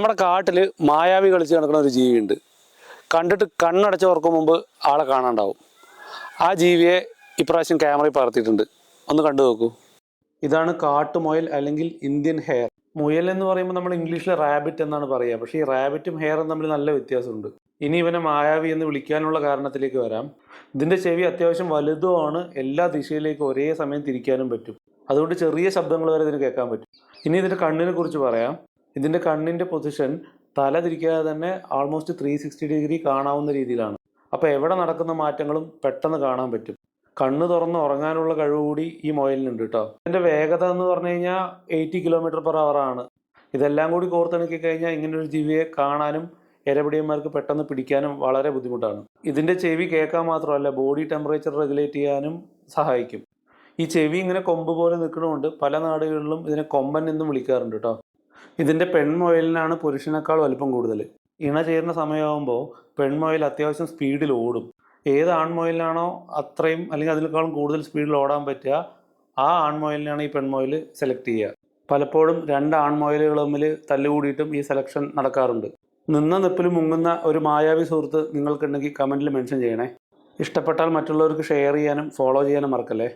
നമ്മുടെ കാട്ടിൽ മായാവി കളിച്ച് നടക്കുന്ന ഒരു ജീവിയുണ്ട്. കണ്ടിട്ട് കണ്ണടച്ചവർക്ക് മുമ്പ് ആളെ കാണാണ്ടാവും. ആ ജീവിയെ ഇപ്രാവശ്യം ക്യാമറയിൽ പകർത്തിയിട്ടുണ്ട്. ഒന്ന് കണ്ടു നോക്കൂ. ഇതാണ് കാട്ടുമുയൽ അല്ലെങ്കിൽ ഇന്ത്യൻ ഹെയർ. മുയൽ എന്ന് പറയുമ്പോൾ നമ്മൾ ഇംഗ്ലീഷിൽ റാബിറ്റ് എന്നാണ് പറയുക. പക്ഷേ ഈ റാബിറ്റും ഹെയറും തമ്മിൽ നല്ല വ്യത്യാസമുണ്ട്. ഇനി ഇവനെ മായാവി എന്ന് വിളിക്കാനുള്ള കാരണത്തിലേക്ക് വരാം. ഇതിന്റെ ചെവി അത്യാവശ്യം വലുതുമാണ്. എല്ലാ ദിശയിലേക്കും ഒരേ സമയം തിരിക്കാനും പറ്റും. അതുകൊണ്ട് ചെറിയ ശബ്ദങ്ങൾ വരെ ഇതിന് കേൾക്കാൻ പറ്റും. ഇനി ഇതിന്റെ കണ്ണിനെ കുറിച്ച് പറയാം. ഇതിന്റെ കണ്ണിന്റെ പൊസിഷൻ തല തിരിക്കാതെ തന്നെ ആൾമോസ്റ്റ് ത്രീ സിക്സ്റ്റി ഡിഗ്രി കാണാവുന്ന രീതിയിലാണ്. അപ്പോൾ എവിടെ നടക്കുന്ന മാറ്റങ്ങളും പെട്ടെന്ന് കാണാൻ പറ്റും. കണ്ണ് തുറന്ന് ഉറങ്ങാനുള്ള കഴിവ് കൂടി ഈ മൊയലിനുണ്ട് കേട്ടോ ഇതിന്റെ വേഗത എന്ന് പറഞ്ഞു കഴിഞ്ഞാൽ എയ്റ്റി കിലോമീറ്റർ പെർ ആണ്. ഇതെല്ലാം കൂടി കോർത്തിണക്കി കഴിഞ്ഞാൽ ഇങ്ങനെ ഒരു ജീവിയെ കാണാനും ഇരപിടിയന്മാർക്ക് പെട്ടെന്ന് പിടിക്കാനും വളരെ ബുദ്ധിമുട്ടാണ്. ഇതിന്റെ ചെവി കേൾക്കാൻ മാത്രമല്ല ബോഡി ടെമ്പറേച്ചർ റെഗുലേറ്റ് ചെയ്യാനും സഹായിക്കും. ഈ ചെവി ഇങ്ങനെ കൊമ്പ് പോലെ നിൽക്കണമുണ്ട് പല നാടുകളിലും ഇതിനെ കൊമ്പൻ എന്നും വിളിക്കാറുണ്ട് കേട്ടോ ഇതിന്റെ പെൺമൊയലിനാണ് പുരുഷനേക്കാൾ വലിപ്പം കൂടുതൽ. ഇണ ചേരുന്ന സമയമാകുമ്പോൾ പെൺമൊയൽ അത്യാവശ്യം സ്പീഡിൽ ഓടും. ഏത് ആൺമൊയലിനാണോ അത്രയും അല്ലെങ്കിൽ അതിനേക്കാളും കൂടുതൽ സ്പീഡിൽ ഓടാൻ പറ്റുക ആ ആൺമൊയലിനാണ് ഈ പെൺമൊയൽ സെലക്ട് ചെയ്യുക. പലപ്പോഴും രണ്ട് ആൺമൊയലുകൾ തമ്മിൽ തല്ലുകൂടിയിട്ടും ഈ സെലക്ഷൻ നടക്കാറുണ്ട്. നിന്ന നിപ്പിൽ മുങ്ങുന്ന ഒരു മായാവി സുഹൃത്ത് നിങ്ങൾക്കുണ്ടെങ്കിൽ കമന്റിൽ മെൻഷൻ ചെയ്യണേ. ഇഷ്ടപ്പെട്ടാൽ മറ്റുള്ളവർക്ക് ഷെയർ ചെയ്യാനും ഫോളോ ചെയ്യാനും മറക്കല്ലേ?